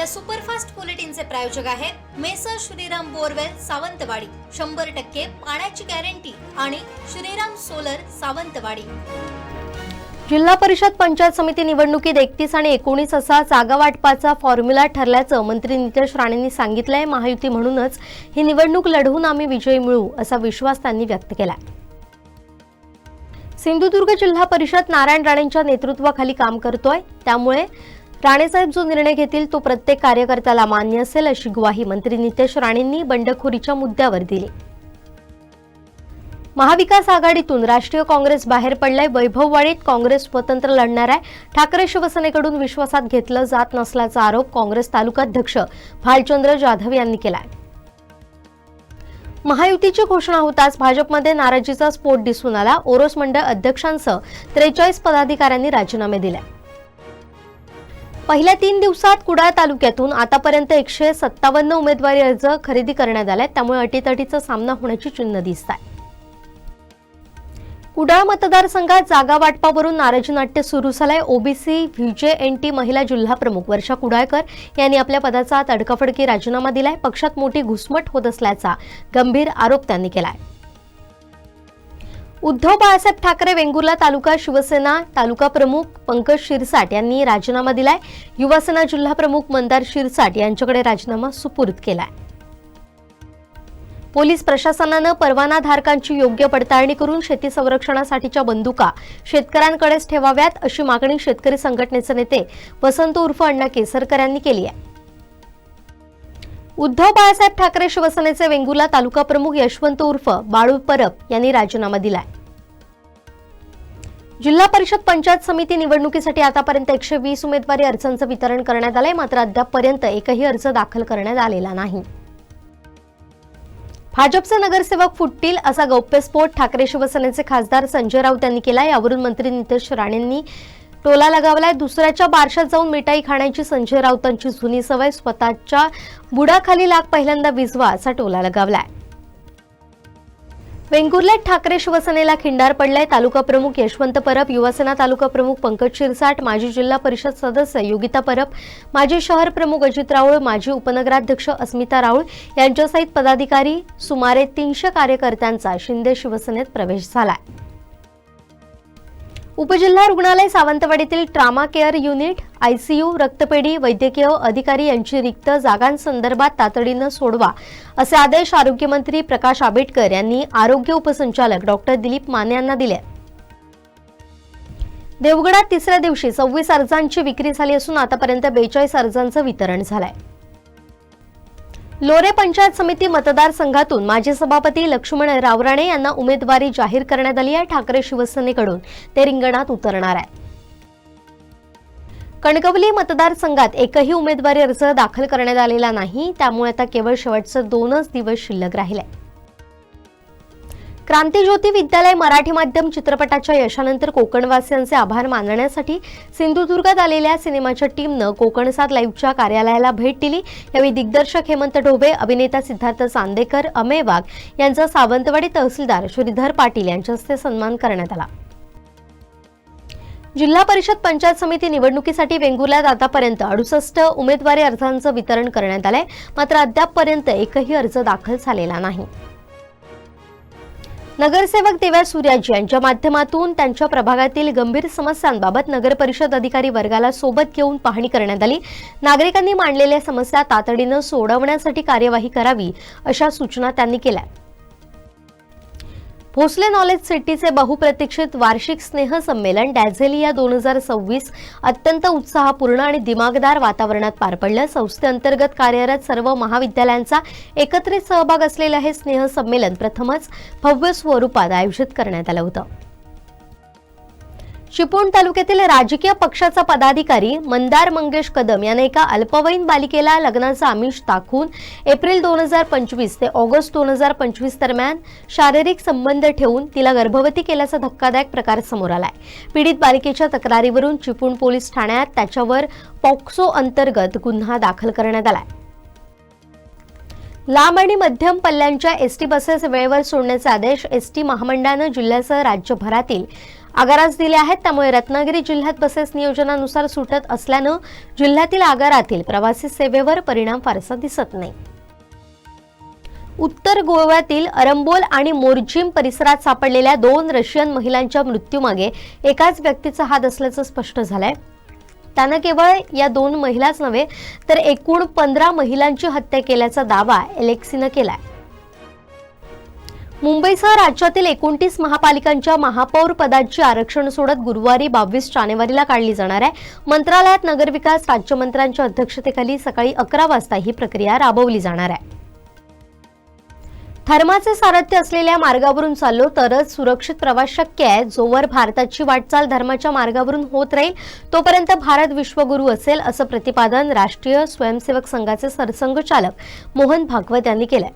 या सुपरफास्ट बुलेटिनचे प्रायोजक आहेत मेसर श्रीराम बोरवेल सावंतवाडी. शंभर टक्के पाण्याची गॅरंटी आणि श्रीराम सोलर सावंतवाडी. जिल्हा परिषद पंचायत समिती निवडणुकीत एकतीस आणि एकोणीस असा जागा वाटपाचा फॉर्म्युला ठरल्याचं मंत्री नितेश राणेंनी सांगितलंय. महायुती म्हणूनच ही निवडणूक लढवून आम्ही विजयी मिळू असा विश्वास त्यांनी व्यक्त केला सिंधुदुर्ग जिल्हा परिषद नारायण राणेंच्या नेतृत्वाखाली काम करतोय. त्यामुळे राणेसाहेब जो निर्णय घेतील तो प्रत्येक कार्यकर्त्याला मान्य असेल अशी ग्वाही मंत्री नितेश राणेंनी बंडखोरीच्या मुद्द्यावर दिली. महाविकास आघाडीतून राष्ट्रीय काँग्रेस बाहेर पडलाय. वैभववाडीत काँग्रेस स्वतंत्र लढणार आहे. ठाकरे शिवसेनेकडून विश्वासात घेतलं जात नसल्याचा आरोप काँग्रेस तालुकाध्यक्ष भालचंद्र जाधव यांनी केलाय. महायुतीची घोषणा होताच भाजपमध्ये नाराजीचा स्फोट दिसून आला. ओरोस मंडळ अध्यक्षांसह त्रेचाळीस पदाधिकाऱ्यांनी राजीनामे दिले. पहिल्या तीन दिवसात कुडाळ तालुक्यातून आतापर्यंत एकशे सत्तावन्न उमेदवारी अर्ज खरेदी करण्यात आले त्यामुळे अटीतटीचा सामना होण्याची चिन्ह दिसत आहे कुडाळ मतदारसंघात जागा वाटपावरून नाराजी नाट्य सुरू झालंय. ओबीसी व्हीजे एन टी महिला जिल्हा प्रमुख वर्षा कुडाळकर यांनी आपल्या पदाचा तडकाफडकी राजीनामा दिलाय. पक्षात मोठी घुसमट होत असल्याचा गंभीर आरोप त्यांनी केलाय. उद्धव बाळासाहेब ठाकरे वेंगुर्ला तालुका शिवसेना तालुका प्रमुख पंकज शिरसाट यांनी राजीनामा दिलाय. युवासेना जिल्हा प्रमुख मंदार शिरसाट यांच्याकडे राजीनामा सुपूर्द केलाय. पोलीस प्रशासनानं परवानाधारकांची योग्य पडताळणी करून शेती संरक्षणासाठीच्या बंदुका शेतकऱ्यांकडेच ठेवाव्यात अशी मागणी शेतकरी संघटनेचे नेते वसंत उर्फ अण्णा केसरकर यांनी केली आहे. उद्धव बाळासाहेब ठाकरे शिवसेनेचे वेंगुला तालुका प्रमुख यशवंत उर्फ बाळू परब यांनी राजीनामा दिलाय. जिल्हा परिषद पंचायत समिती निवडणुकीसाठी आतापर्यंत एकशे वीस उमेदवारी अर्जांचं वितरण करण्यात आलंय. मात्र अद्यापपर्यंत एकही अर्ज दाखल करण्यात आलेला नाही. भाजपचे नगरसेवक फुटतील असा गौप्यस्फोट ठाकरे शिवसेनेचे खासदार संजय राऊत यांनी केला यावरून मंत्री नितेश राणेंनी टोला लगावलाय. दुसऱ्याच्या बारशात जाऊन मिठाई खाण्याची संजय राऊतांची जुनी सवय स्वतःच्या बुडाखाली लाग पहिल्यांदा विजवा असा टोला लगावलाय. वेंगुर्ल्यात ठाकरे शिवसेनेला खिंडार पडलाय. तालुका प्रमुख यशवंत परब युवासेना तालुका प्रमुख पंकज शिरसाट माजी जिल्हा परिषद सदस्य योगिता परब माजी शहर प्रमुख अजित राऊळ माजी उपनगराध्यक्ष अस्मिता राऊळ यांच्यासहित पदाधिकारी सुमारे तीनशे कार्यकर्त्यांचा शिंदे शिवसेनेत प्रवेश झालाय. उपजिल्हा रुग्णालय सावंतवाडीतील ट्रामा केअर युनिट आयसीयू रक्तपेढी वैद्यकीय अधिकारी यांची रिक्त जागांसंदर्भात तातडीनं सोडवा असे आदेश आरोग्यमंत्री प्रकाश आंबेडकर यांनी आरोग्य उपसंचालक डॉक्टर दिलीप माने यांना दिले. देवगडात तिसऱ्या दिवशी सव्वीस अर्जांची विक्री झाली असून आतापर्यंत बेचाळीस अर्जांचं वितरण झालंय. लोरे पंचायत समिती मतदारसंघातून माजी सभापती लक्ष्मण रावराणे यांना उमेदवारी जाहीर करण्यात आली आहे. ठाकरे शिवसेनेकडून. ते रिंगणात उतरणार आहे कणकवली मतदारसंघात एकही उमेदवारी अर्ज दाखल करण्यात आलेला नाही. त्यामुळे आता केवळ शेवटचे दोनच दिवस शिल्लक राहिले. क्रांतीज्योती विद्यालय मराठी माध्यम चित्रपटाच्या यशानंतर कोकणवासियांचे आभार मानण्यासाठी सिंधुदुर्गात आलेल्या सिनेमाच्या टीमनं कोकणसाद लाईव्हच्या कार्यालयाला भेट दिली. यावेळी दिग्दर्शक हेमंत ढोबे अभिनेता सिद्धार्थ चांदेकर अमेय वाघ यांचा सावंतवाडी तहसीलदार श्रीधर पाटील यांच्या हस्ते सन्मान करण्यात आला. जिल्हा परिषद पंचायत समिती निवडणुकीसाठी वेंगुर्ल्यात आतापर्यंत अडुसष्ट उमेदवारी अर्जांचं वितरण करण्यात आलंय. मात्र अद्यापपर्यंत एकही अर्ज दाखल झालेला नाही. नगरसेवक देव्या सूर्याजी यांच्या माध्यमातून त्यांच्या प्रभागातील गंभीर समस्यांबाबत नगरपरिषद अधिकारी वर्गाला सोबत घेऊन पाहणी करण्यात आली. नागरिकांनी मांडलेल्या समस्या तातडीनं सोडवण्यासाठी कार्यवाही करावी अशा सूचना त्यांनी केल्या. भोसले नॉलेज सिटीचे बहुप्रतीक्षित वार्षिक स्नेह संमेलन डॅझेलिया दोन हजार सव्वीस अत्यंत उत्साहपूर्ण आणि दिमागदार वातावरणात पार पडलं. संस्थेअंतर्गत कार्यरत सर्व महाविद्यालयांचा एकत्रित सहभाग असलेलं हे स्नेह संमेलन प्रथमच भव्य स्वरूपात आयोजित करण्यात आलं होतं. चिपळूण तालुक्यातील राजकीय पक्षाचा पदाधिकारी मंदार मंगेश कदम याने एका अल्पवयीन बालिकेला लग्नाचं आमिष दाखवून एप्रिल दोन हजार पंचवीस ते ऑगस्ट दोन हजार पंचवीस दरम्यान शारीरिक संबंध ठेवून तिला गर्भवती केल्याचा धक्कादायक प्रकार समोर आलाय. पीडित बालिकेच्या तक्रारीवरून चिपळूण पोलीस ठाण्यात त्याच्यावर पॉक्सो अंतर्गत गुन्हा दाखल करण्यात आलाय. लांब आणि मध्यम पल्ल्यांच्या एसटी बसेस वेळेवर सोडण्याचे आदेश एसटी महामंडळानं जिल्ह्यासह राज्यभरातील आगाराच दिले आहेत त्यामुळे रत्नागिरी जिल्ह्यात बसेस नियोजनानुसार सुटत असल्यानं जिल्ह्यातील आगारातील प्रवासी सेवेवर परिणाम फारसा दिसत नाही. उत्तर गोव्यातील अरंबोल आणि मोर्जिम परिसरात सापडलेल्या दोन रशियन महिलांच्या मृत्यूमागे एकाच व्यक्तीचा हात असल्याचं स्पष्ट झालंय. त्यानं केवळ या दोन महिलाच नव्हे तर एकूण पंधरा महिलांची हत्या केल्याचा दावा एलेक्सीनं केलाय. मुंबईसह राज्यातील एकोणतीस महापालिकांच्या महापौर पदाची आरक्षण सोडत गुरुवारी बावीस जानेवारीला काढली जाणार आहे. मंत्रालयात नगरविकास राज्यमंत्र्यांच्या अध्यक्षतेखाली सकाळी अकरा वाजता ही प्रक्रिया राबवली जाणार आहे. धर्माचे सारथ्य असलेल्या मार्गावरून चाललो तरच सुरक्षित प्रवास शक्य आहे. जोवर भारताची वाटचाल धर्माच्या मार्गावरून होत राहील तोपर्यंत भारत विश्वगुरू असेल असं प्रतिपादन राष्ट्रीय स्वयंसेवक संघाचे सरसंघचालक मोहन भागवत यांनी केलंय.